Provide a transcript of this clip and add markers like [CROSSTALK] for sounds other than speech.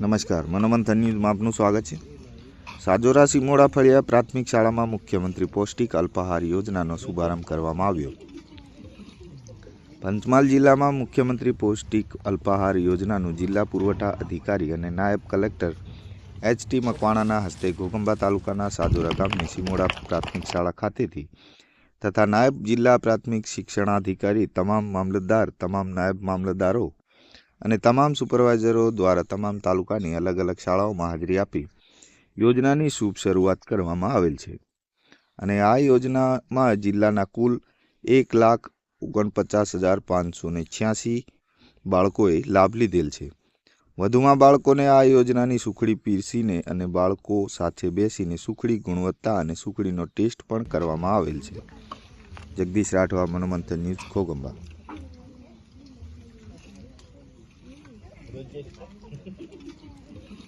નમસ્કાર. મનોમંથન ન્યૂઝમાં આપનું સ્વાગત છે. સાજોરા સિમોડા ફળિયા પ્રાથમિક શાળામાં મુખ્યમંત્રી પૌષ્ટિક અલ્પાહાર યોજનાનો શુભારંભ કરવામાં આવ્યો. પંચમહાલ જિલ્લામાં મુખ્યમંત્રી પૌષ્ટિક અલ્પાહાર યોજનાનું જિલ્લા પુરવઠા અધિકારી અને નાયબ કલેક્ટર એચ ટી મકવાણાના હસ્તે ઘોગંબા તાલુકાના સાજોરા ગામની સિમોડા પ્રાથમિક શાળા ખાતેથી તથા નાયબ જિલ્લા પ્રાથમિક શિક્ષણાધિકારી તમામ મામલતદાર, તમામ નાયબ મામલતદારો અને તમામ સુપરવાઇઝરો દ્વારા તમામ તાલુકાની અલગ અલગ શાળાઓમાં હાજરી આપી યોજનાની શુભ શરૂઆત કરવામાં આવેલ છે. અને આ યોજનામાં જિલ્લાના કુલ એક લાખ ઓગણપચાસ હજાર પાંચસો ને છ્યાસી બાળકોએ લાભ લીધેલ છે. વધુમાં બાળકોને આ યોજનાની સુખડી પીરસીને અને બાળકો સાથે બેસીને સુખડી ગુણવત્તા અને સુખડીનો ટેસ્ટ પણ કરવામાં આવેલ છે. જગદીશ રાઠવા, મનોમંથન ન્યૂઝ ખોગંબા Good [LAUGHS]